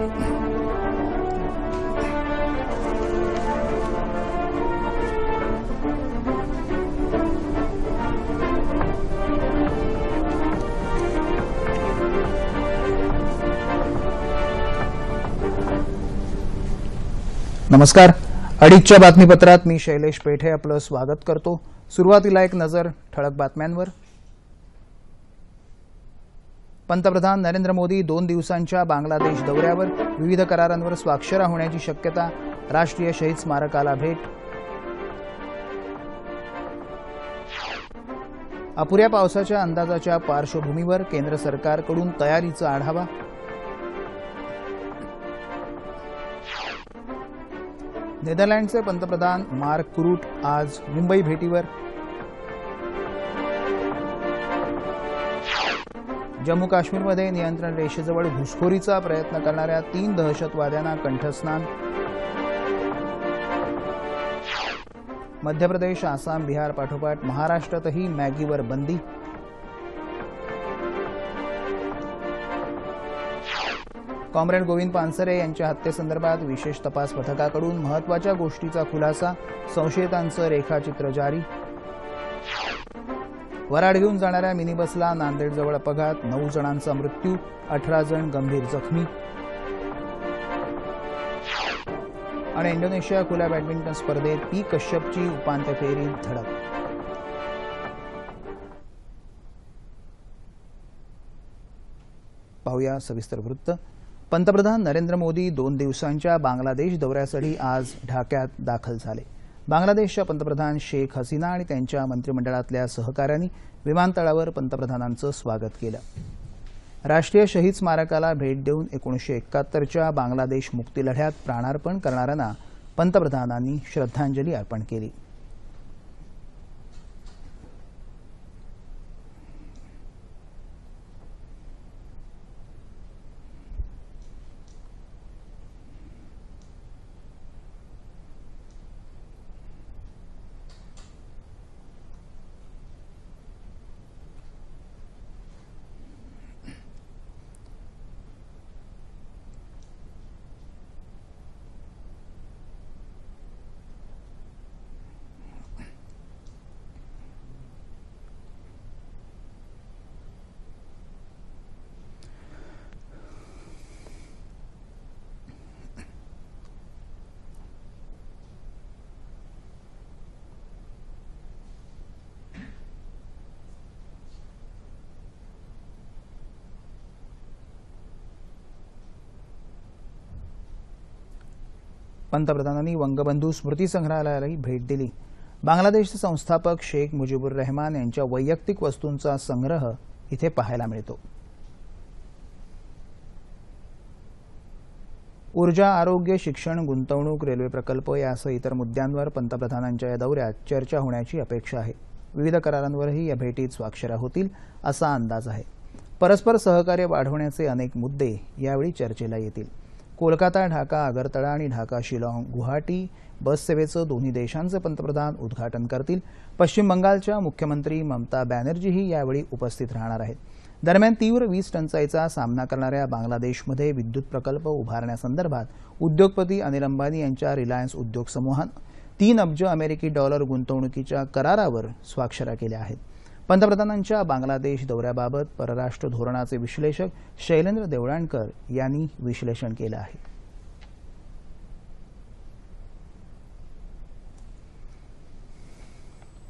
नमस्कार. अडीचच्या बातमीपत्रात मी शैलेश पेठे आपलं स्वागत करतो. सुरुवातीला एक नजर ठळक बातम्यांवर. पंतप्रधान नरेंद्र मोदी दोन दिवसांच्या बांगलादेश दौऱ्यावर विविध करारांवर स्वाक्षरा होण्याची शक्यता राष्ट्रीय शहीद स्मारकाला भेट. अपुऱ्या पावसाच्या अंदाजाच्या पार्श्वभूमीवर केंद्र सरकारकडून तयारीचा आढावा. नेदरलँडचे पंतप्रधान मार्क क्रूट आज मुंबई भेटीवर. जम्मू काश्मीरमध्ये नियंत्रण रेषेजवळ घुसखोरीचा प्रयत्न करणाऱ्या तीन दहशतवाद्यांना कंठस्नान. मध्य प्रदेश आसाम बिहार पाठोपाठ महाराष्ट्रातही मॅगीवर बंदी. कॉम्रेड गोविंद पानसरे यांच्या हत्येसंदर्भात विशेष तपास पथकाकडून महत्त्वाच्या गोष्टीचा खुलासा संशयितांचं रेखाचित्र जारी. वराड घेऊन जाणाऱ्या मिनी बसला नांदेडजवळ अपघात नऊ जणांचा मृत्यू अठरा जण गंभीर जखमी. आणि इंडोनेशिया खुल्या बॅडमिंटन स्पर्धेत पी कश्यपची उपांत्य फेरी धडक. पाहूया सविस्तर वृत्त. पंतप्रधान नरेंद्र मोदी दोन दिवसांच्या बांगलादेश दौऱ्यासाठी आज ढाक्यात दाखल झाले. बांगलादेशच्या पंतप्रधान शेख हसीना आणि त्यांच्या मंत्रिमंडळातल्या सहकाऱ्यांनी विमानतळावर पंतप्रधानांचं स्वागत केलं. राष्ट्रीय शहीद स्मारकाला भेट देऊन एकोणीसशे एकाहत्तरच्या बांगलादेश मुक्तीलढ्यात प्राणार्पण करणाऱ्यांना पंतप्रधानांनी श्रद्धांजली अर्पण केली. पंतप्रधानांनी वंगबंधू स्मृती संग्रहालयालाही भेट दिली. बांगलादेशचे संस्थापक शेख मुजीबुर रहमान यांच्या वैयक्तिक वस्तूंचा संग्रह इथे पाहायला मिळतो. ऊर्जा आरोग्य शिक्षण गुंतवणूक रेल्वे प्रकल्प यासह इतर मुद्द्यांवर पंतप्रधानांच्या या दौऱ्यात चर्चा होण्याची अपेक्षा आहे. विविध करारांवरही या भेटीत स्वाक्षऱ्या होतील असा अंदाज आहे. परस्पर सहकार्य वाढवण्याचे अनेक मुद्दे यावेळी चर्चेला येतील. कोलकाता ढाका आगरतळा आणि ढाका शिलाँग गुवाहाटी बससेवेचं दोन्ही देशांचे पंतप्रधान उद्घाटन करतील. पश्चिम बंगालच्या मुख्यमंत्री ममता बॅनर्जीही यावेळी उपस्थित राहणार आहेत. दरम्यान तीव्र वीज टंचाईचा सामना करणाऱ्या बांगलादेशमध्ये विद्युत प्रकल्प उभारण्यासंदर्भात उद्योगपती अनिल अंबानी यांच्या रिलायन्स उद्योग समूहानं तीन अब्ज अमेरिकी डॉलर गुंतवणुकीच्या करारावर स्वाक्षऱ्या केल्या आहेत. पंतप्रधानांच्या बांगलादेश दौऱ्याबाबत परराष्ट्र धोरणाचे विश्लेषक शैलेंद्र देवळाणकर यांनी विश्लेषण केलं आहे.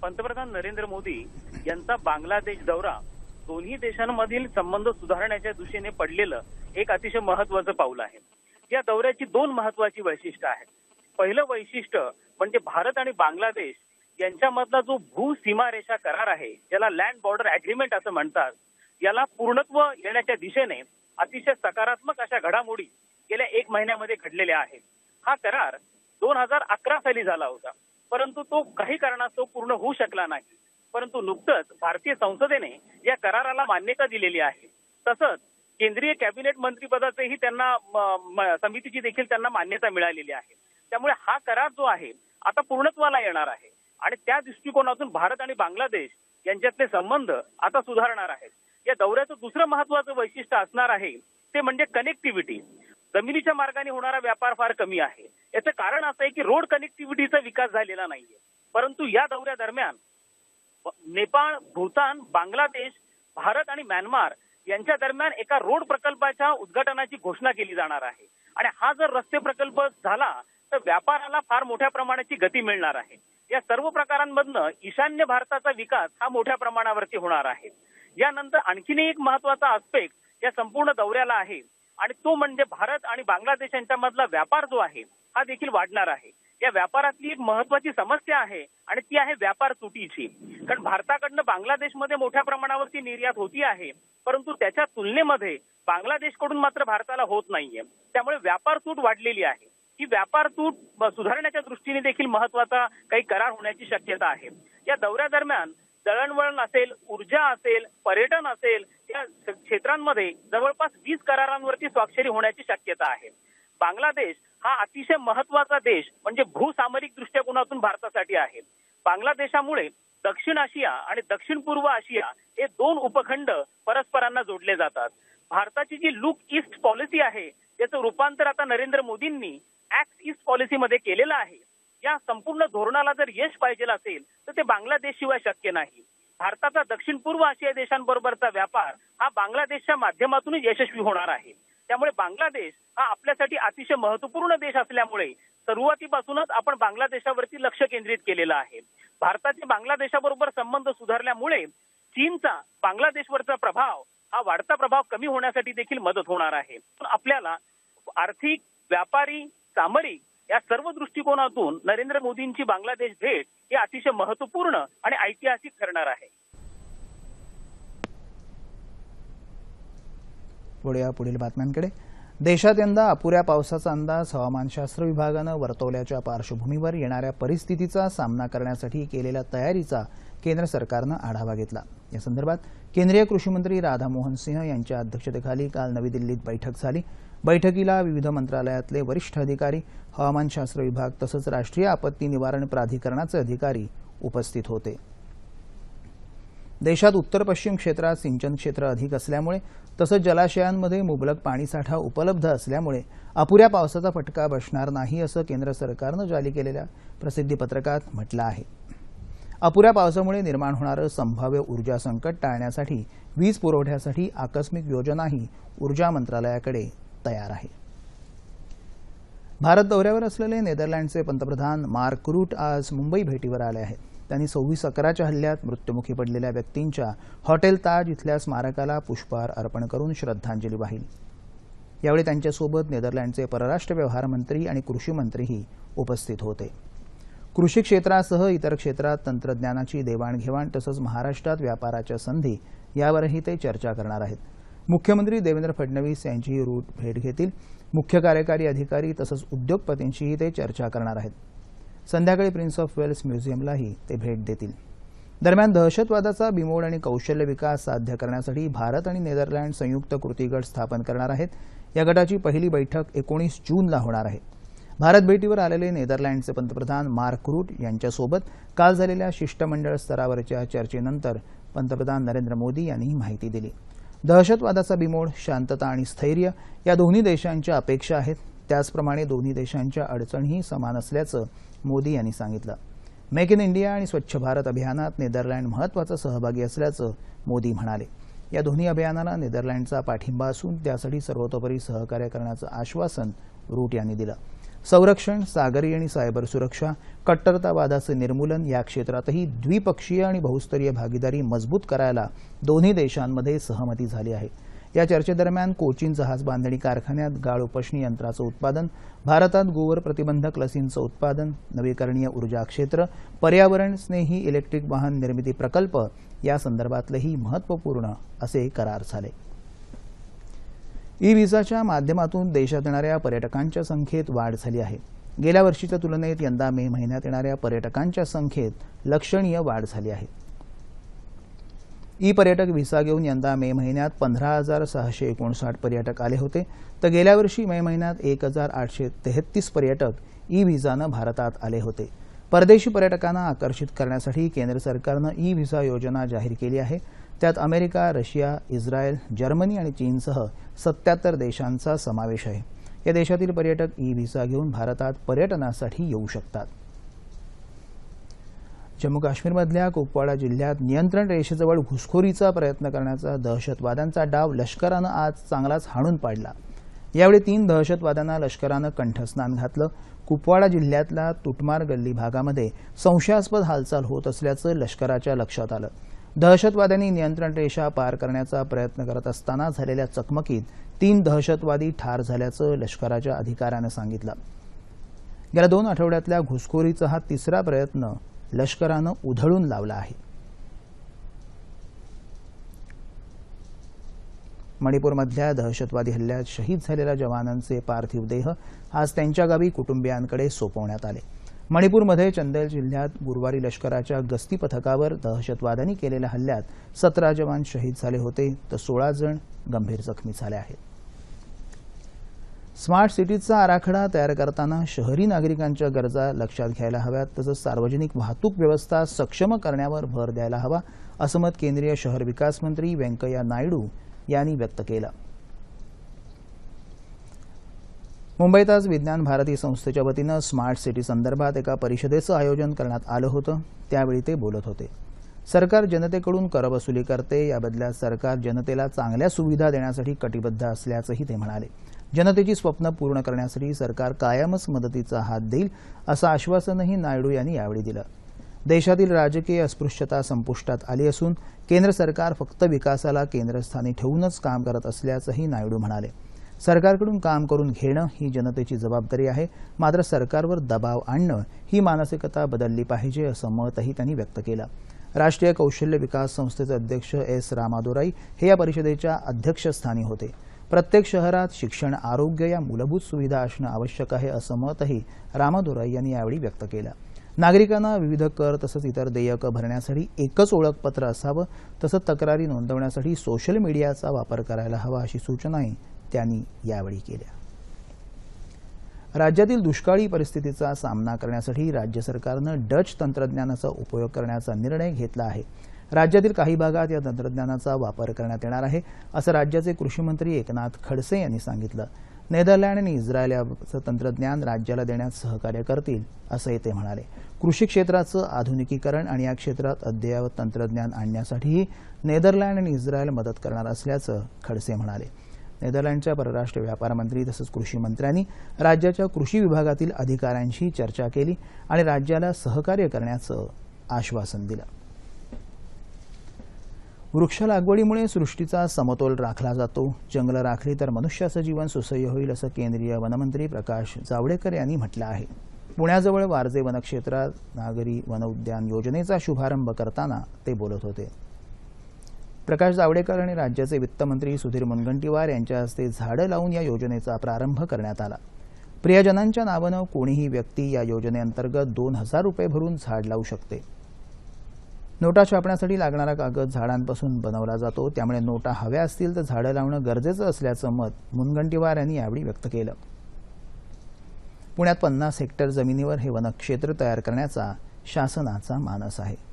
पंतप्रधान नरेंद्र मोदी यांचा बांगलादेश दौरा दोन्ही देशांमधील संबंध सुधारण्याच्या दृष्टीने पडलेलं एक अतिशय महत्वाचं पाऊल आहे. या दौऱ्याची दोन महत्वाची वैशिष्ट्य आहेत. पहिलं वैशिष्ट्य म्हणजे भारत आणि बांगलादेश यांच्यामधला जो भू सीमारेषा करार आहे ज्याला लँड बॉर्डर अग्रीमेंट असं म्हणतात याला पूर्णत्व येण्याच्या दिशेने अतिशय सकारात्मक अशा घडामोडी गेल्या एक महिन्यामध्ये घडलेल्या आहेत. हा करार दोन हजार अकरा साली झाला होता. परंतु तो काही कारणास्तव पूर्ण होऊ शकला नाही. परंतु नुकतंच भारतीय संसदेने या कराराला मान्यता दिलेली आहे. तसंच केंद्रीय कॅबिनेट मंत्रीपदाचेही त्यांना समितीची देखील त्यांना मान्यता मिळालेली आहे. त्यामुळे हा करार जो आहे आता पूर्णत्वाला येणार आहे. आणि त्या दृष्टिकोनातून भारत आणि बांगलादेश यांच्यातले संबंध आता सुधारणार आहेत. या दौऱ्याचं दुसरं महत्वाचं वैशिष्ट्य असणार आहे ते म्हणजे कनेक्टिव्हिटी जमिनीच्या मार्गाने होणारा व्यापार फार कमी आहे. याचं कारण असं आहे की रोड कनेक्टिव्हिटीचा विकास झालेला नाहीये. परंतु या दौऱ्यादरम्यान नेपाळ भूतान बांगलादेश भारत आणि म्यानमार यांच्या दरम्यान एका रोड प्रकल्पाच्या उद्घाटनाची घोषणा केली जाणार आहे. आणि हा जर रस्ते प्रकल्प झाला तर व्यापाराला फार मोठ्या प्रमाणाची गती मिळणार आहे. या सर्व प्रकारांमधनं ईशान्य भारताचा विकास हा मोठ्या प्रमाणावरती होणार आहे. यानंतर आणखीन एक महत्त्वाचा आस्पेक्ट या संपूर्ण दौऱ्याला आहे आणि तो म्हणजे भारत आणि बांगलादेश यांच्यामधला व्यापार जो आहे हा देखील वाढणार आहे. या व्यापारातली एक महत्वाची समस्या आहे आणि ती आहे व्यापार तुटीची. कारण भारताकडनं बांगलादेशमध्ये मोठ्या प्रमाणावरती निर्यात होती आहे परंतु त्याच्या तुलनेमध्ये बांगलादेशकडून मात्र भारताला होत नाहीये. त्यामुळे व्यापार तूट वाढलेली आहे. ही व्यापार तूट सुधारण्याच्या दृष्टीने देखील महत्त्वाचा काही करार होण्याची शक्यता आहे. या दौऱ्यादरम्यान दळणवळण असेल ऊर्जा असेल पर्यटन असेल या क्षेत्रांमध्ये जवळपास वीस करारांवरती स्वाक्षरी होण्याची शक्यता आहे. बांगलादेश हा अतिशय महत्त्वाचा देश म्हणजे भूसामरिक दृष्टिकोनातून भारतासाठी आहे. बांगलादेशामुळे दक्षिण आशिया आणि दक्षिण पूर्व आशिया हे दोन उपखंड परस्परांना जोडले जातात. भारताची जी लुक ईस्ट पॉलिसी आहे त्याचं रूपांतर आता नरेंद्र मोदींनी ऍक्ट ईस्ट पॉलिसीमध्ये केलेलं आहे. या संपूर्ण धोरणाला जर यश पाहिजे असेल तर ते बांगलादेश शिवाय शक्य नाही. भारताचा दक्षिण पूर्व आशिया देशांबरोबरचा व्यापार हा बांगलादेशच्या माध्यमातूनच यशस्वी होणार आहे. त्यामुळे बांगलादेश हा आपल्यासाठी अतिशय महत्त्वपूर्ण देश असल्यामुळे सुरुवातीपासूनच आपण बांगलादेशावरती लक्ष केंद्रित केलेलं आहे. भारताचे बांगलादेशाबरोबर संबंध सुधारल्यामुळे चीनचा बांगलादेशवरचा प्रभाव हा वाढता प्रभाव कमी होण्यासाठी देखील मदत होणार आहे. आपल्याला आर्थिक व्यापारी सामरिक या सर्व दृष्टिकोनातून नरेंद्र मोदींची बांगलादेश भेट ही अतिशय महत्त्वपूर्ण आणि ऐतिहासिक ठरणार आहे. वळूया पुढील बातम्यांकडे. देशात यंदा अपुऱ्या पावसाचा अंदाज हवामानशास्त्र विभागानं वर्तवल्याच्या पार्श्वभूमीवर येणाऱ्या परिस्थितीचा सामना करण्यासाठी केलेल्या तयारीचा केंद्र सरकारनं आढावा घेतला. या संदर्भात केंद्रीय कृषी मंत्री राधामोहन सिंह यांच्या अध्यक्षतेखाली काल नवी दिल्लीत बैठक झाली. बैठकीला विविध मंत्रालयातले वरिष्ठ अधिकारी हवामानशास्त्र विभाग तसंच राष्ट्रीय आपत्ती निवारण प्राधिकरणाचे अधिकारी उपस्थित होते. देशात उत्तर पश्चिम क्षेत्रात सिंचन क्षेत्र अधिक असल्यामुळे तसंच जलाशयांमध्ये मुबलक पाणीसाठा उपलब्ध असल्यामुळे अपुऱ्या पावसाचा फटका बसणार नाही असं केंद्र सरकारनं जारी केलेल्या प्रसिद्धीपत्रकात म्हटलं आहे. अपुऱ्या पावसामुळे निर्माण होणारं संभाव्य ऊर्जा संकट टाळण्यासाठी वीज पुरवठ्यासाठी आकस्मिक योजनाही ऊर्जा मंत्रालयाकडे तयार आहे. भारत दौऱ्यावर असलेले नेदरलँडचे पंतप्रधान मार्क रूट आज मुंबई भेटीवर आले आहेत. त्यांनी सव्वीस अकराच्या हल्ल्यात मृत्युमुखी पडलेल्या व्यक्तींच्या हॉटेल ताज इथल्या स्मारकाला पुष्पहार अर्पण करून श्रद्धांजली वाहिली. यावेळी त्यांच्यासोबत नेदरलँडचे परराष्ट्र व्यवहार मंत्री आणि कृषी मंत्रीही उपस्थित होते. कृषी क्षेत्रासह इतर क्षेत्रात तंत्रज्ञानाची देवाणघेवाण तसंच महाराष्ट्रात व्यापाराच्या संधी यावरही ते चर्चा करणार आहेत. मुख्यमंत्री देवेंद्र फडणवीस यांचीही रूट भेट घेतील. मुख्य कार्यकारी अधिकारी तसंच उद्योगपतींशीही ते चर्चा करणार आहेत. संध्याकाळी प्रिन्स ऑफ वेल्स म्युझियमलाही ते भेट देतील. दरम्यान दहशतवादाचा बिमोड आणि कौशल्य विकास साध्य करण्यासाठी भारत आणि नेदरलँड संयुक्त कृती गट स्थापन करणार आहेत. या गटाची पहिली बैठक एकोणीस जूनला होणार आहे. भारत भेटीवर आलेले नेदरलँडचे पंतप्रधान मार्क रूट यांच्यासोबत काल झालेल्या शिष्टमंडळ स्तरावरच्या चर्चेनंतर पंतप्रधान नरेंद्र मोदी यांनी ही माहिती दिली. दहशतवादाचा बिमोड शांतता आणि स्थैर्य या दोन्ही देशांच्या अपेक्षा आहेत. त्याचप्रमाणे दोन्ही देशांच्या अडचणीही समान असल्याचं मोदी यांनी सांगितलं. मेक इन इंडिया आणि स्वच्छ भारत अभियानात नेदरलँड महत्त्वाचा सहभागी असल्याचं मोदी म्हणाले. या दोन्ही अभियानाला नेदरलँडचा पाठिंबा असून त्यासाठी सर्वतोपरी सहकार्य करण्याचं आश्वासन रूट यांनी दिलं. संरक्षण सागरी आणि सायबर सुरक्षा कट्टरतावादाचं निर्मूलन या क्षेत्रातही द्विपक्षीय आणि बहुस्तरीय भागीदारी मजबूत करायला दोन्ही देशांमध्ये सहमती झाली आहे. या चर्चेदरम्यान कोचीन जहाज बांधणी कारखान्यात गाळ उपशणी यंत्राचं उत्पादन भारतात गोवर प्रतिबंधक लसींचं उत्पादन नवीकरणीय ऊर्जा क्षेत्र पर्यावरण स्नेही इलेक्ट्रिक वाहन निर्मिती प्रकल्प या संदर्भातलेही महत्त्वपूर्ण असे करार झाले. ई व्हिसाच्या माध्यमातून देशात येणाऱ्या पर्यटकांच्या संख्येत वाढ झाली आहे. गेल्या वर्षीच्या तुलनेत यंदा मे महिन्यात येणाऱ्या पर्यटकांच्या संख्येत लक्षणीय वाढ झाली आहे. ई पर्यटक व्हिसा घेऊन यंदा मे महिन्यात पंधरा हजार सहाशे एकोणसाठ पर्यटक आले होते. तर गेल्या वर्षी मे महिन्यात एक हजार आठशे तेहतीस पर्यटक ई व्हिसानं भारतात आले होते. परदेशी पर्यटकांना आकर्षित करण्यासाठी केंद्र सरकारनं ई व्हिसा योजना जाहीर केली आहे. त्यात अमेरिका रशिया इस्रायल जर्मनी आणि चीनसह सत्याहत्तर देशांचा समावेश आहे. या देशातील पर्यटक ई व्हिसा घेऊन भारतात पर्यटनासाठी येऊ शकतात. जम्मू काश्मीरमधल्या कुपवाडा जिल्ह्यात नियंत्रण रेषेजवळ घुसखोरीचा प्रयत्न करण्याचा दहशतवाद्यांचा डाव लष्करानं आज चांगलाच हाणून पाडला. यावेळी तीन दहशतवाद्यांना लष्करानं कंठस्नान घातलं. कुपवाडा जिल्ह्यातल्या तुटमार गल्ली भागामध्ये संशयास्पद हालचाल होत असल्याचं लष्कराच्या लक्षात आलं. दहशतवाद्यांनी नियंत्रण रेषा पार करण्याचा प्रयत्न करत असताना झालेल्या चकमकीत तीन दहशतवादी ठार झाल्याचं लष्कराच्या अधिकाऱ्यानं सांगितलं. गेल्या दोन आठवड्यातल्या घुसखोरीचा हा तिसरा प्रयत्न लष्करानं उधळून लावला आहे. मणिपूरमधल्या दहशतवादी हल्ल्यात शहीद झालेल्या जवानांचे पार्थिव देह आज त्यांच्या गावी कुटुंबियांकडे सोपवण्यात आले. मणिपूरमध्ये चंदेल जिल्ह्यात गुरुवारी लष्कराच्या गस्ती पथकावर दहशतवाद्यांनी केलेल्या हल्ल्यात सतरा जवान शहीद झाले होते तर सोळा जण गंभीर जखमी झाले आहेत. स्मार्ट सिटीजचा आराखडा तयार करताना शहरी नागरिकांच्या गरजा लक्षात घ्यायला हव्यात तसंच सार्वजनिक वाहतूक व्यवस्था सक्षम करण्यावर भर द्यायला हवा असं मत केंद्रीय शहर विकास मंत्री व्यंकय्या नायडू यांनी व्यक्त केलं. मुंबईत आज विज्ञान भारती संस्थेच्या वतीनं स्मार्ट सिटी संदर्भात एका परिषदेचं आयोजन करण्यात आलं होतं. त्यावेळी ते बोलत होते. सरकार जनतेकडून करवसुली करते या बदल्यात सरकार जनतेला चांगल्या सुविधा देण्यासाठी कटिबद्ध असल्याचंही ते म्हणाले. जनतेची स्वप्न पूर्ण करण्यासाठी सरकार कायमच मदतीचा हात देईल असं आश्वासनही नायडू यांनी यावेळी दिलं. देशातील राजकीय अस्पृश्यता संपुष्टात आली असून केंद्र सरकार फक्त विकासाला केंद्रस्थानी ठेवूनच काम करत असल्याचंही नायडू म्हणाले. सरकारकडून काम करून घेणं ही जनतेची जबाबदारी आहे. मात्र सरकारवर दबाव आणणं ही मानसिकता बदलली पाहिजे असं मतही त्यांनी व्यक्त केलं. राष्ट्रीय कौशल्य विकास संस्थेचे अध्यक्ष एस रामादोराई हे या परिषदेच्या अध्यक्षस्थानी होते. प्रत्येक शहरात शिक्षण आरोग्य या मूलभूत सुविधा असणं आवश्यक आहे असं मतही रामादोराई यांनी यावेळी व्यक्त केलं. नागरिकांना विविध कर तसंच इतर देयकं भरण्यासाठी एकच ओळखपत्र असावं तसंच तक्रारी नोंदवण्यासाठी सोशल मीडियाचा वापर करायला हवा अशी सूचनाही त्यांनी यावेळी केल्या. राज्यातील दुष्काळी परिस्थितीचा सामना करण्यासाठी राज्य सरकारनं डच तंत्रज्ञानाचा उपयोग करण्याचा निर्णय घेतला आहे. राज्यातील काही भागात या तंत्रज्ञानाचा वापर करण्यात येणार आहे असं राज्याचे कृषी मंत्री एकनाथ खडसे यांनी सांगितलं. नेदरलँड आणि इस्रायल याचं तंत्रज्ञान राज्याला देण्यात सहकार्य करतील असंही ते म्हणाले. कृषी क्षेत्राचं आधुनिकीकरण आणि या क्षेत्रात अद्ययावत तंत्रज्ञान आणण्यासाठीही नेदरलँड आणि इस्रायल मदत करणार असल्याचं खडसे म्हणाले. नेदरलँडच्या परराष्ट्र व्यापार मंत्री तसंच कृषी मंत्र्यांनी राज्याच्या कृषी विभागातील अधिकाऱ्यांशी चर्चा केली आणि राज्याला सहकार्य करण्याचं आश्वासन दिलं. वृक्ष लागवडीमुळे सृष्टीचा समतोल राखला जातो. जंगलं राखली तर मनुष्याचं जीवन सुसह्य होईल असं केंद्रीय वनमंत्री प्रकाश जावडेकर यांनी म्हटलं आहे. पुण्याजवळ वारजे वनक्षेत्रात नागरी वनउद्यान योजनेचा शुभारंभ करताना ते बोलत होते. प्रकाश जावडेकर आणि राज्याचे वित्तमंत्री सुधीर मुनगंटीवार यांच्या हस्ते झाडं लावून या योजनेचा प्रारंभ करण्यात आला. प्रियजनांच्या नावानं कोणीही व्यक्ती या योजनेअंतर्गत दोन हजार रुपये भरून झाड लावू शकते. नोटा छापण्यासाठी लागणारा कागद झाडांपासून बनवला जातो. त्यामुळे नोटा हव्या असतील तर झाडं लावणं गरजेचं असल्याचं मत मुनगंटीवार यांनी यावेळी व्यक्त केलं. पुण्यात पन्नास हेक्टर जमिनीवर हे वनक्षेत्र तयार करण्याचा शासनाचा मानस आहे.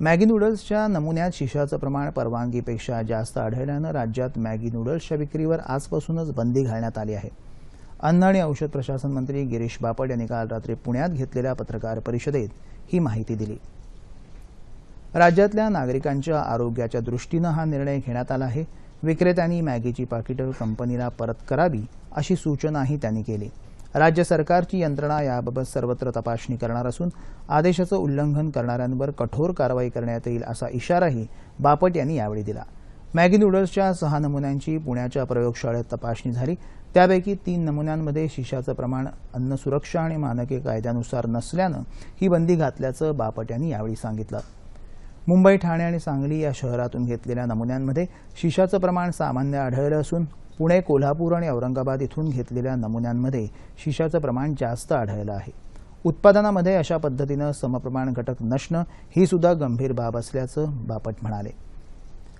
मॅगी नूडल्सच्या नमुन्यात शिशाचं प्रमाण परवानगीपेक्षा जास्त आढळल्यानं राज्यात मॅगी नूडल्सच्या विक्रीवर आजपासूनच बंदी घालण्यात आली आहे. अन्न आणि औषध प्रशासन मंत्री गिरीश बापट यांनी काल रात्री पुण्यात घेतलेल्या पत्रकार परिषदेत ही माहिती दिली. राज्यातल्या नागरिकांच्या आरोग्याच्या दृष्टीनं हा निर्णय घेण्यात आला आहे. विक्रेत्यांनी मॅगीची पाकिटं कंपनीला परत करावी अशी सूचनाही त्यांनी केली. राज्य सरकारची यंत्रणा याबाबत सर्वत्र तपासणी करणार असून आदेशाचं उल्लंघन करणाऱ्यांवर कठोर कारवाई करण्यात येईल असा इशाराही बापट यांनी यावेळी दिला. मॅगी नूडल्सच्या सहा नमुन्यांची पुण्याच्या प्रयोगशाळेत तपासणी झाली. त्यापैकी तीन नमुन्यांमध्ये शिशाचं प्रमाण अन्न सुरक्षा आणि मानके कायद्यानुसार नसल्यानं ही बंदी घातल्याचं बापट यांनी यावेळी सांगितलं. मुंबई ठाणे आणि सांगली या शहरातून घेतलेल्या नमुन्यांमध्ये शिशाचं प्रमाण सामान्य आढळलं असून पुणे कोल्हापूर आणि औरंगाबाद इथून घेतलेल्या नमुन्यांमध्ये शिशाचं प्रमाण जास्त आढळलं आहे. उत्पादनामध्ये अशा पद्धतीनं समप्रमाण घटक नसणं ही सुद्धा गंभीर बाब असल्याचं बापट म्हणाले.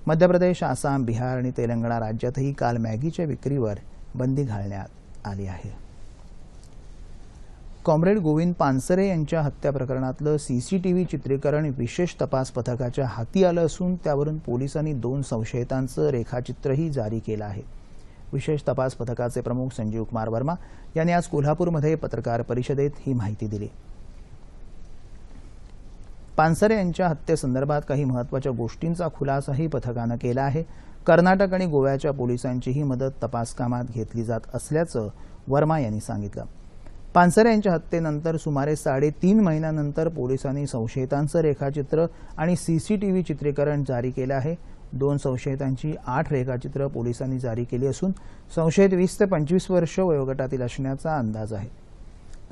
मध्य प्रदेश आसाम बिहार आणि तेलंगणा राज्यातही काल मॅगीच्या विक्रीवर बंदी घालण्यात आली आहे. कॉम्रेड गोविंद पानसरे यांच्या हत्या प्रकरणातलं सीसीटीव्ही चित्रीकरण विशेष तपास पथकाच्या हाती आलं असून त्यावरून पोलिसांनी दोन संशयितांचं रेखाचित्रही जारी केलं आहे. विशेष तपास पथकाचे प्रमुख संजीव कुमार वर्मा यांनी आज कोल्हापूरमध्ये पत्रकार परिषदेत ही माहिती दिली. पानसरे यांच्या हत्येसंदर्भात काही महत्त्वाच्या गोष्टींचा खुलासाही पथकानं केला आहे. कर्नाटक आणि गोव्याच्या पोलिसांचीही मदत तपास कामात घेतली जात असल्याचं वर्मा यांनी सांगितलं. पानसरे यांच्या हत्येनंतर सुमारे साडेतीन महिन्यानंतर पोलिसांनी संशयितांचं रेखाचित्र आणि सीसीटीव्ही चित्रीकरण जारी केलं आहे. दोन संशयितांची आठ रेखाचित्र पोलिसांनी जारी केली असून संशयित वीस ते पंचवीस वर्ष वयोगटातील असण्याचा अंदाज आहे.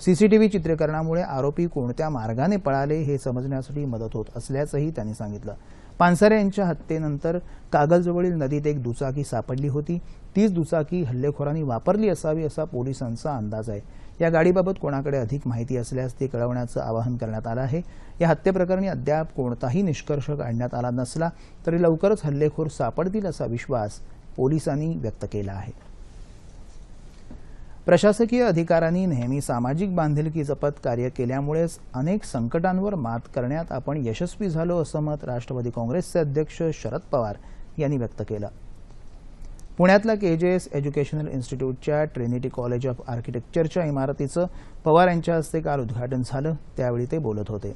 सीसीटीव्ही चित्रीकरणामुळे आरोपी कोणत्या मार्गाने पळाले हे समजण्यासाठी मदत होत असल्याचंही त्यांनी सांगितलं. पानसरे यांच्या हत्येनंतर कागलजवळील नदीत एक दुचाकी सापडली होती. तीच दुचाकी हल्लेखोरांनी वापरली असावी असा पोलिसांचा अंदाज आहे. या गाडीबाबत कोणाकडे अधिक माहिती असल्यास ती कळवण्याचं आवाहन करण्यात आलं आहे. या हत्येप्रकरणी अद्याप कोणताही निष्कर्ष काढण्यात आला नसला तरी लवकरच हल्लेखोर सापडतील असा विश्वास पोलिसांनी व्यक्त केला आहे. प्रशासकीय अधिकाऱ्यांनी नेहमी सामाजिक बांधिलकी जपत कार्य केल्यामुळेच अनेक संकटांवर मात करण्यात आपण यशस्वी झालो असं मत राष्ट्रवादी काँग्रेसचे अध्यक्ष शरद पवार यांनी व्यक्त केलं. पुण्यातल्या एस एज्युकेशनल इन्स्टिट्यूटच्या ट्रिनिटी कॉलेज ऑफ आर्किटेक्चरच्या इमारतीचं पवार यांच्या हस्ते काल उद्घाटन झालं. त्यावेळी ते बोलत होते.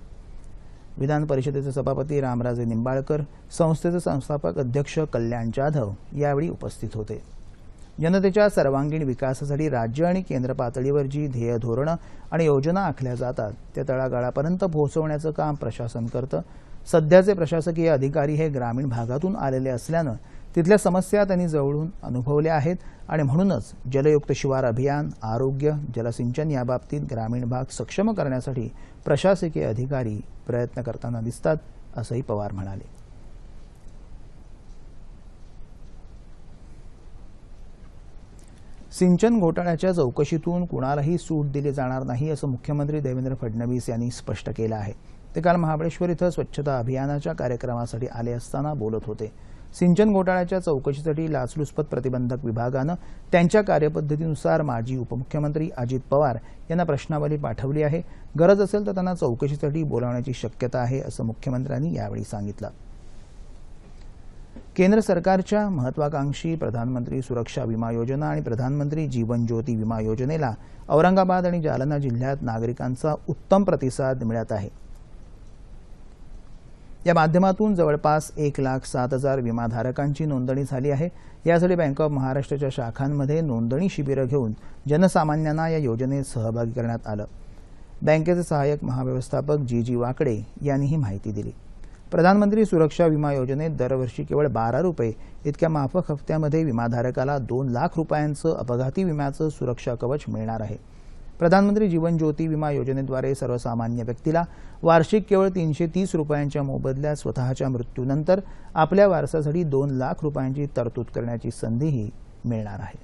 विधान परिषदेचे सभापती रामराजे निंबाळकर संस्थेचे संस्थापक अध्यक्ष कल्याण जाधव यावेळी उपस्थित होते. जनतेच्या सर्वांगीण विकासासाठी राज्य आणि केंद्र पातळीवर जी ध्येय धोरणं आणि योजना आखल्या जातात त्या तळागाळापर्यंत पोहोचवण्याचं काम प्रशासन करतं. सध्याचे प्रशासकीय अधिकारी हे ग्रामीण भागातून आलेले असल्यानं तिथल्या समस्या त्यांनी जवळून अनुभवल्या आहेत आणि म्हणूनच जलयुक्त शिवार अभियान आरोग्य जलसिंचन याबाबतीत ग्रामीण भाग सक्षम करण्यासाठी प्रशासकीय अधिकारी प्रयत्न करताना दिसतात असंही पवार म्हणाले. सिंचन घोटाळ्याच्या चौकशीतून कुणालाही सूट दिली जाणार नाही असं मुख्यमंत्री देवेंद्र फडणवीस यांनी स्पष्ट केलं आहे. ते काल महाबळेश्वर इथं स्वच्छता अभियानाच्या कार्यक्रमासाठी आले असताना बोलत होते. सिंचन घोटाळ्याच्या चौकशीसाठी लाचलुचपत प्रतिबंधक विभागानं त्यांच्या कार्यपद्धतीनुसार माजी उपमुख्यमंत्री अजित पवार यांना प्रश्नावली पाठवली आहे. गरज असेल तर त्यांना चौकशीसाठी बोलावण्याची शक्यता आहे असं मुख्यमंत्र्यांनी यावेळी सांगितलं. केंद्र सरकारच्या महत्वाकांक्षी प्रधानमंत्री सुरक्षा विमा योजना आणि प्रधानमंत्री जीवन ज्योती विमा योजनेला औरंगाबाद आणि जालना जिल्ह्यात नागरिकांचा उत्तम प्रतिसाद मिळत आहे. या माध्यमातून जवळपास एक लाख सात हजार विमाधारकांची नोंदणी झाली आहे. यासाठी बँक ऑफ महाराष्ट्राच्या शाखांमध्ये नोंदणी शिबिरं घेऊन जनसामान्यांना या योजनेत सहभागी करण्यात आलं. बँकेचे सहाय्यक महाव्यवस्थापक जी जी वाकडे यांनी ही माहिती दिली. प्रधानमंत्री सुरक्षा विमा योजनेत दरवर्षी केवळ बारा रुपये इतक्या माफक हप्त्यामध्ये विमाधारकाला दोन लाख रुपयांचं अपघाती विम्याचं सुरक्षा कवच मिळणार आहे. प्रधानमंत्री जीवन ज्योती विमा योजनेद्वारे सर्वसामान्य व्यक्तीला वार्षिक केवळ तीनशे तीस रुपयांच्या मोबदल्यात स्वतःच्या मृत्यूनंतर आपल्या वारसासाठी दोन लाख रुपयांची तरतूद करण्याची संधीही मिळणार आहे.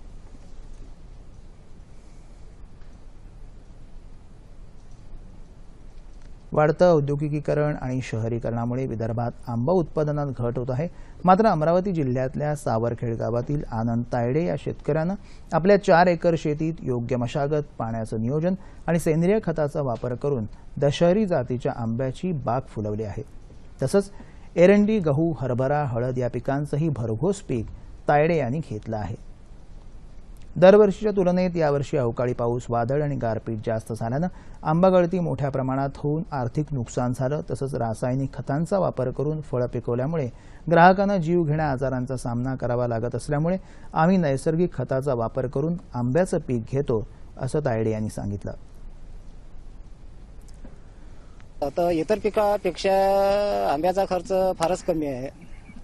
वाढतं औद्योगिकीकरण आणि शहरीकरणामुळे विदर्भात आंबा उत्पादनात घट होत आहे. मात्र अमरावती जिल्ह्यातल्या सावरखेड गावातील आनंद तायडे या शेतकऱ्यानं आपल्या चार एकर शेतीत योग्य मशागत पाण्याचं नियोजन आणि सेंद्रिय खताचा वापर करून दशहरी जातीच्या आंब्याची बाग फुलवली आहे. तसंच एरंडी गहू हरभरा हळद या पिकांचंही भरघोस पीक तायडे यांनी घेतलं आहे. दरवर्षीच्या तुलनेत यावर्षी अवकाळी पाऊस वादळ आणि गारपीट जास्त झाल्यानं आंबा गळती मोठ्या प्रमाणात होऊन आर्थिक नुकसान झालं. तसंच रासायनिक खतांचा वापर करून फळं पिकवल्यामुळे ग्राहकांना जीव घेण्या आजारांचा सामना करावा लागत असल्यामुळे आम्ही नैसर्गिक खताचा वापर करून आंब्याचं पीक घेतो असं तायडे यांनी सांगितलं. आता इतर पिकापेक्षा आंब्याचा खर्च फारच कमी आहे.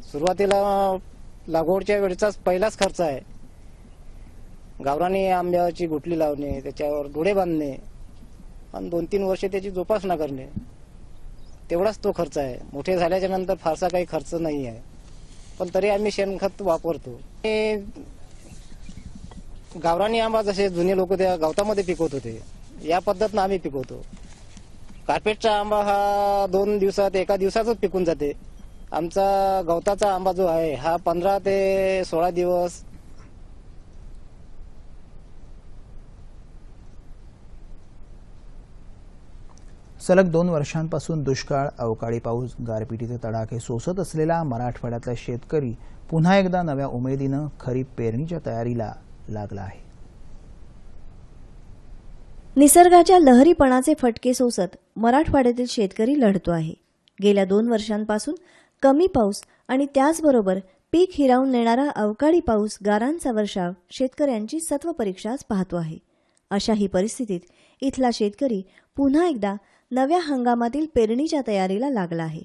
सुरुवातीला लागवडच्या वेळेचाच पहिलाच खर्च आहे. गावरानी आंब्याची गुटली लावणे त्याच्यावर डोळे बांधणे आणि दोन तीन वर्षे त्याची जोपासना करणे. तेवढाच तो खर्च आहे. मोठे झाल्याच्यानंतर फारसा काही खर्च नाही आहे. पण तरी आम्ही शेणखत वापरतो. हे गावरानी आंबा जसे जुने लोक त्या गवतामध्ये पिकवत होते या पद्धतीनं आम्ही पिकवतो. कार्पेटचा आंबा हा दोन दिवसात एका दिवसातच पिकून जाते. आमचा गवताचा आंबा जो आहे हा पंधरा ते सोळा दिवस सलग दोन वर्षांपासून दुष्काळ अवकाळी पाऊस गारपिटीचे तडाखे सोसत असलेला मराठवाड्यातला शेतकरी पुन्हा एकदा नव्या उमेदीनं खरीप पेरणीच्या तयारीला लागला आहे. निसर्गाच्या लहरीपणाचे फटके सोसत मराठवाड्यातील शेतकरी लढतो आहे. गेल्या दोन वर्षांपासून कमी पाऊस आणि त्याचबरोबर पीक हिरावून नेणारा अवकाळी पाऊस गारांचा वर्षाव शेतकऱ्यांची सत्व परीक्षाच पाहतो आहे. अशा ही परिस्थितीत इथला शेतकरी पुन्हा एकदा नव्या हंगामातील पेरणीच्या तयारीला लागला आहे.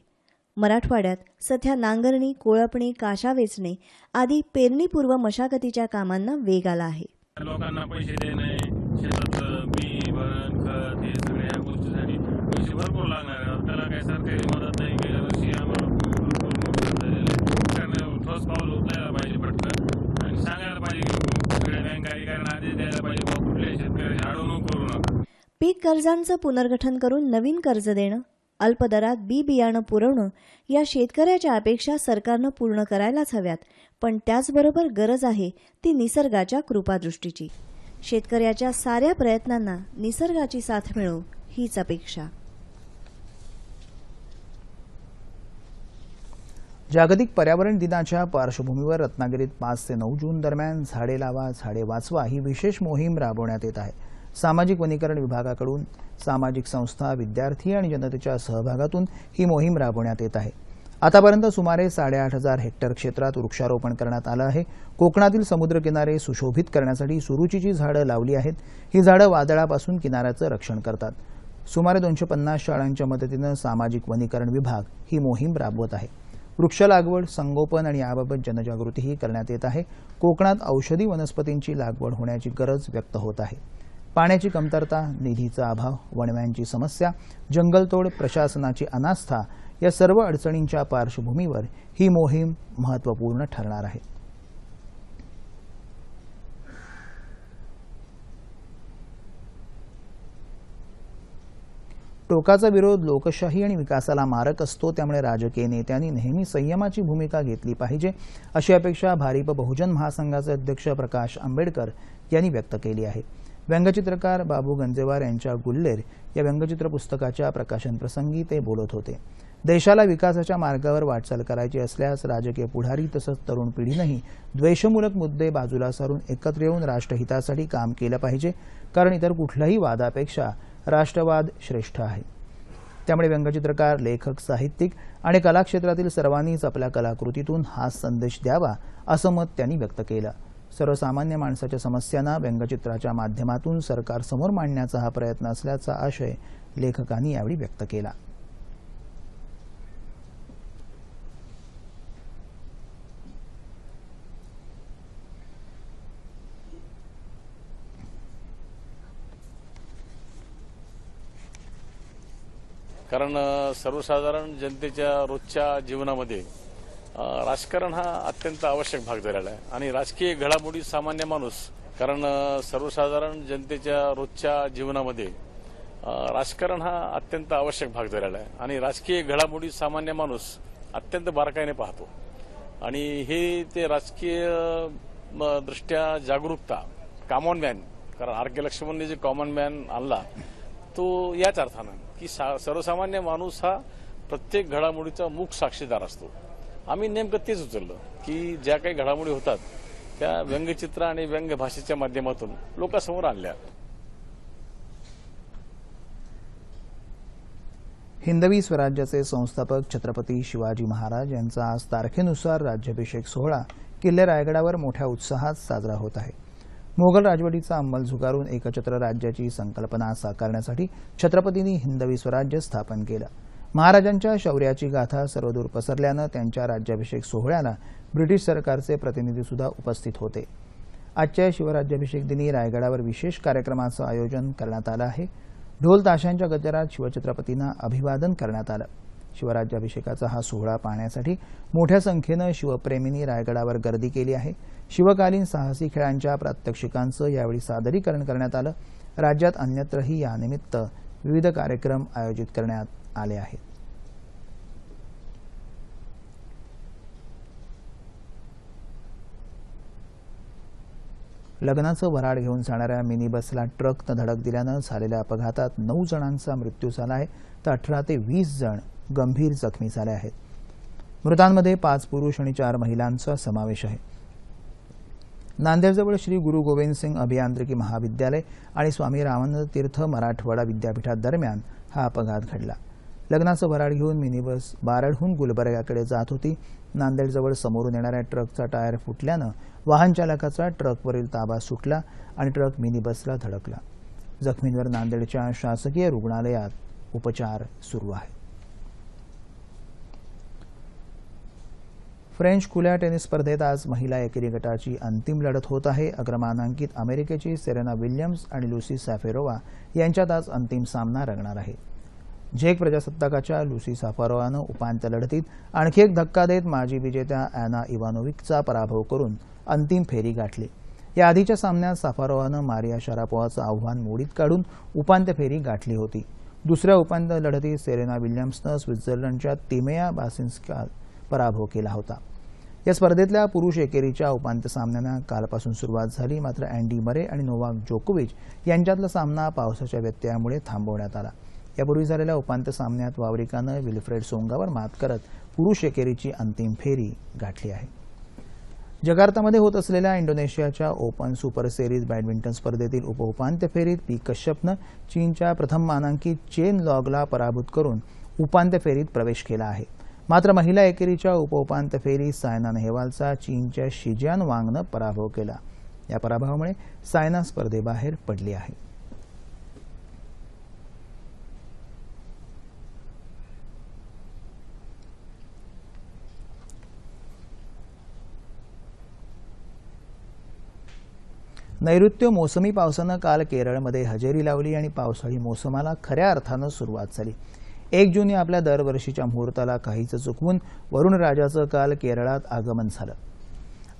मराठवाड्यात सध्या नांगरणी कोळपणी काशा वेचणे आदी पेरणीपूर्व मशागतीच्या कामांना वेग आला आहे. लोकांना पैसे देणे शेतात बी भरण खत हे सगळ्या गोष्टीसाठी पैसे भरपूर लागणार आहेत. त्याला काही सरकारी मदत नाही गेल्या वर्षी आम्हाला भरपूर नुकसान झालेलं आहे सरकारने ठोस पाऊल उचलायला पाहिजे पटकन आणि सांगायला पाहिजे की सगळ्या बँक अधिकाऱ्यांना आदेश द्यायला पाहिजे बुवा कुठल्याही शेतकऱ्याची अडवणूक करू नका पीक कर्जांचं पुनर्गठन करून नवीन कर्ज देणं अल्पदरात बी बियाणं पुरवणं या शेतकऱ्याच्या अपेक्षा सरकारनं पूर्ण करायलाच हव्यात. पण त्याचबरोबर गरज आहे ती निसर्गाच्या कृपादृष्टीची. शेतकऱ्याच्या साऱ्या प्रयत्नांना निसर्गाची साथ मिळो हीच अपेक्षा. जागतिक पर्यावरण दिनाच्या पार्श्वभूमीवर रत्नागिरीत पाच ते नऊ जून दरम्यान झाडे लावा झाडे वाचवा ही विशेष मोहीम राबवण्यात येत आहे. सामाजिक वनीकरण विभागाकडून सामाजिक संस्था विद्यार्थी आणि जनतेच्या सहभागातून ही मोहीम राबवण्यात येत आहे. आतापर्यंत सुमारे साडेआठ हजार हेक्टर क्षेत्रात वृक्षारोपण करण्यात आलं आहे. कोकणातील समुद्रकिनारे सुशोभित करण्यासाठी सुरुचीची झाडं लावली आहेत. ही झाडं वादळापासून किनाऱ्याचं रक्षण करतात. सुमारे दोनशे पन्नास शाळांच्या मदतीनं सामाजिक वनीकरण विभाग ही मोहीम राबवत आहे. वृक्ष लागवड संगोपन आणि याबाबत जनजागृतीही करण्यात येत आहे. कोकणात औषधी वनस्पतींची लागवड होण्याची गरज व्यक्त होत आहे. पाण्याची कमतरता निधीचा अभाव वणव्यांची समस्या जंगलतोड प्रशासनाची अनास्था या सर्व अडचणींच्या पार्श्वभूमीवर ही मोहीम महत्त्वपूर्ण ठरणार आहे. टोकाचा विरोध लोकशाही आणि विकासाला मारक असतो त्यामुळे राजकीय नेत्यांनी नेहमी संयमाची भूमिका घेतली पाहिजे अशी अपेक्षा भारिप बहुजन महासंघाचे अध्यक्ष प्रकाश आंबेडकर यांनी व्यक्त केली आहे. व्यंगचित्रकार बाबू गंजेवार यांच्या गुल्लेर या व्यंगचित्र पुस्तकाच्या प्रकाशन प्रसंगी ते बोलत होते. देशाला विकासाच्या मार्गावर वाटचाल करायची असल्यास राजकीय पुढारी तसंच तरुण पिढीनंही द्वेषमूलक मुद्दे बाजूला सारून एकत्र येऊन राष्ट्रहितासाठी काम केलं पाहिजे कारण इतर कुठल्याही वादापेक्षा राष्ट्रवाद श्रेष्ठ आहे. त्यामुळे व्यंगचित्रकार लेखक साहित्यिक आणि कलाक्षेत्रातील सर्वांनीच आपल्या कलाकृतीतून हा संदेश द्यावा असं मत त्यांनी व्यक्त केलं. सर्वसामान्य माणसाच्या समस्यांना व्यंगचित्राच्या माध्यमातून सरकारसमोर मांडण्याचा हा प्रयत्न असल्याचा आशय लेखकांनी यावेळी व्यक्त केला. कारण सर्वसाधारण जनतेच्या रोजच्या जीवनामध्ये राजकारण हा अत्यंत आवश्यक भाग झालेला आहे. आणि राजकीय घडामोडी सामान्य माणूस कारण सर्वसाधारण जनतेच्या रोजच्या जीवनामध्ये राजकारण हा अत्यंत आवश्यक भाग झालेला आहे. आणि राजकीय घडामोडी सामान्य माणूस अत्यंत बारकाईने पाहतो. आणि हे ते राजकीय म, दृष्ट्या जागरूकता कॉमन मॅन कारण आर के लक्ष्मणने जे कॉमन मॅन आणला तो याच अर्थानं की सा सर्वसामान्य माणूस हा प्रत्येक घडामोडीचा मूक साक्षीदार असतो. आम्ही नेमकं तेच उचललं की ज्या काही घडामोडी होतात त्या व्यंगचित्र आणि व्यंग भाषेच्या माध्यमातून लोकांसमोर आणल्या. हिंदवी स्वराज्याचे संस्थापक छत्रपती शिवाजी महाराज यांचा आज तारखेनुसार राज्याभिषेक सोहळा किल्ले रायगडावर मोठ्या उत्साहात साजरा होत आहे. मोगल राजवटीचा अंमल झुगारून एकछत्र राज्याची संकल्पना साकारण्यासाठी छत्रपतींनी हिंदवी स्वराज्य स्थापन केलं. महाराजांच्या शौर्याची गाथा सर्वदूर पसरल्यानं त्यांच्या राज्याभिषेक सोहळ्याला ब्रिटिश सरकारचे प्रतिनिधी सुद्धा उपस्थित होते. आजच्या शिवराज्याभिषेक दिनी रायगडावर विशेष कार्यक्रमाचं आयोजन करण्यात आलं आहे. ढोल ताशांच्या गजरात शिवछत्रपतींना अभिवादन करण्यात आलं. शिवराज्याभिषेकाचा हा सोहळा पाहण्यासाठी मोठ्या संख्येनं शिवप्रेमींनी रायगडावर गर्दी केली आहे. शिवकालीन साहसी खेळांच्या प्रात्यक्षिकांचं यावेळी सादरीकरण करण्यात आलं. राज्यात अन्यत्रही यानिमित्त विविध कार्यक्रम आयोजित करण्यात आले आहेत. लग्नाचं वराड घेऊन जाणाऱ्या मिनी बसला ट्रकनं धडक दिल्यानं झालेल्या अपघातात नऊ जणांचा मृत्यू झाला आहे तर अठरा ते वीस जण गंभीर जखमी झाले आहेत. मृतांमध्ये पाच पुरुष आणि चार महिलांचा समावेश आहे. नांदेडजवळ श्री गुरु गोविंद सिंग अभियांत्रिकी महाविद्यालय आणि स्वामी रामानंद तीर्थ मराठवाडा विद्यापीठादरम्यान हा अपघात घडला. लग्नाचं वराड घेऊन मिनी बस बारडहून गुलबर्ग्याकडे जात होती. नांदेडजवळ समोरून येणाऱ्या ट्रकचा टायर फुटल्यानं वाहन चालकाचा ट्रकवरील ताबा सुटला आणि ट्रक मिनी बसला धडकला. जखमींवर नांदेडच्या शासकीय रुग्णालयात उपचार सुरू आहेत फ्रेंच खुल्या टेनिस स्पर्धेत आज महिला एकेरी गटाची अंतिम लढत होत आहे. अग्रमानांकित अमेरिकेची सेरेना विल्यम्स आणि लुसी सॅफेरोवा यांच्यात आज अंतिम सामना रंगणार आहे. झेक प्रजासत्ताकाच्या लुसी साफारोवानं उपांत्य लढतीत आणखी एक धक्का देत माजी विजेत्या अॅना इवानोविकचा पराभव करून अंतिम फेरी गाठली. या आधीच्या सामन्यात साफारोवानं मारिया शरापोवाचं आव्हान मोडीत काढून उपांत्य फेरी गाठली होती. दुसऱ्या उपांत्य लढतीत सेरेना विल्यम्सनं स्वित्झर्लंडच्या तिमेया बासिन्सचा पराभव केला होता. या स्पर्धेतल्या पुरुष एकेरीच्या उपांत्य सामन्यांना कालपासून सुरुवात झाली. मात्र अँडी मरे आणि नोवाक जोकोविच यांच्यातला सामना पावसाच्या व्यत्ययामुळे थांबवण्यात आला. यापूर्वी झालेल्या उपांत्य सामन्यात वावरिकानं विल्फ्रेड सोंगावर मात करत पुरुष एकेरीची अंतिम फेरी गाठली आहे. जकार्तामध्ये होत असलेल्या इंडोनेशियाच्या ओपन सुपर सेरीज बॅडमिंटन स्पर्धेतील उपउपांत्य फेरीत पी कश्यपनं चीनच्या प्रथम मानांकित चेन लॉगला पराभूत करून उपांत्य फेरीत प्रवेश केला आहे. मात्र महिला एकेरीच्या उपउपांत्य फेरीत सायना नेहवालचा चीनच्या शिजियान वांगनं पराभव केला. या पराभवामुळे सायना स्पर्धेबाहेर पडली आहे. नैऋत्य मोसमी पावसानं काल केरळमध्ये हजेरी लावली आणि पावसाळी मोसमाला खऱ्या अर्थानं सुरुवात झाली. एक जून या आपल्या दरवर्षीच्या मुहूर्ताला काहीच चुकवून वरुणराजाचं काल केरळात आगमन झालं.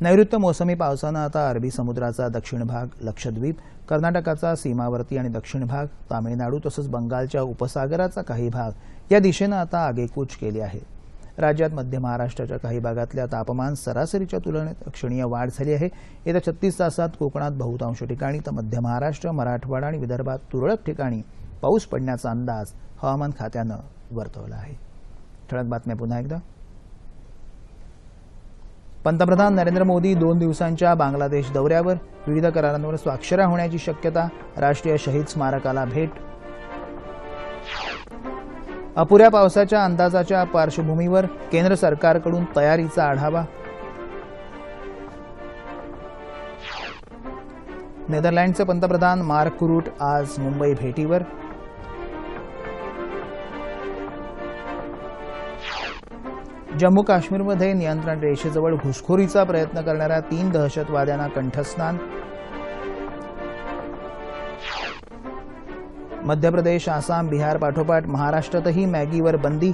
नैऋत्य मोसमी पावसानं आता अरबी समुद्राचा दक्षिण भाग लक्षद्वीप कर्नाटकाचा सीमावर्ती आणि दक्षिण भाग तामिळनाडू तसंच बंगालच्या उपसागराचा काही भाग या दिशेनं आता आगेकूच केली आहे. राज्यात मध्य महाराष्ट्राच्या काही भागातल्या तापमान सरासरीच्या तुलनेत लक्षणीय वाढ झाली आहे. येत्या छत्तीस तासात कोकणात बहुतांश ठिकाणी तर मध्य महाराष्ट्र मराठवाडा आणि विदर्भात तुरळक ठिकाणी पाऊस पडण्याचा अंदाज हवामान खात्यानं वर्तवला आहे. ठळक बातम्या पुन्हा एकदा. पंतप्रधान नरेंद्र मोदी दोन दिवसांच्या बांगलादेश दौऱ्यावर विविध करारांवर स्वाक्षऱ्या होण्याची शक्यता राष्ट्रीय शहीद स्मारकाला भेट अपुऱ्या पावसाच्या अंदाजाच्या पार्श्वभूमीवर केंद्र सरकारकडून तयारीचा आढावा. नेदरलँडचे पंतप्रधान मार्क रूट आज मुंबई भेटीवर. जम्मू काश्मीरमध्ये नियंत्रण रेषेजवळ घुसखोरीचा प्रयत्न करणाऱ्या तीन दहशतवाद्यांना कंठस्नान. मध्य प्रदेश आसाम बिहार पाठोपाठ महाराष्ट्रातही मॅगीवर बंदी.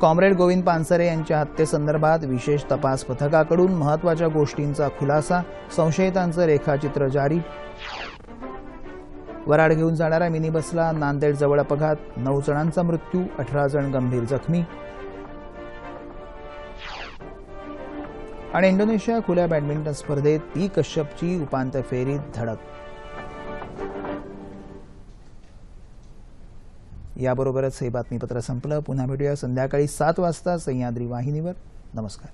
कॉम्रेड गोविंद पानसरे यांच्या हत्येसंदर्भात विशेष तपास पथकाकडून महत्त्वाच्या गोष्टींचा खुलासा संशयितांचं रेखाचित्र जारी. वराड घेऊन जाणाऱ्या मिनी बसला नांदेडजवळ अपघात नऊ जणांचा मृत्यू अठरा जण गंभीर जखमी. आणि इंडोनेशिया खुल्या बॅडमिंटन स्पर्धेत पी कश्यपची उपांत्य फेरीत धडक. याबरोबरच हे बातमीपत्र संपलं. पुन्हा भेटूया संध्याकाळी सात वाजता सह्याद्री वाहिनीवर. नमस्कार.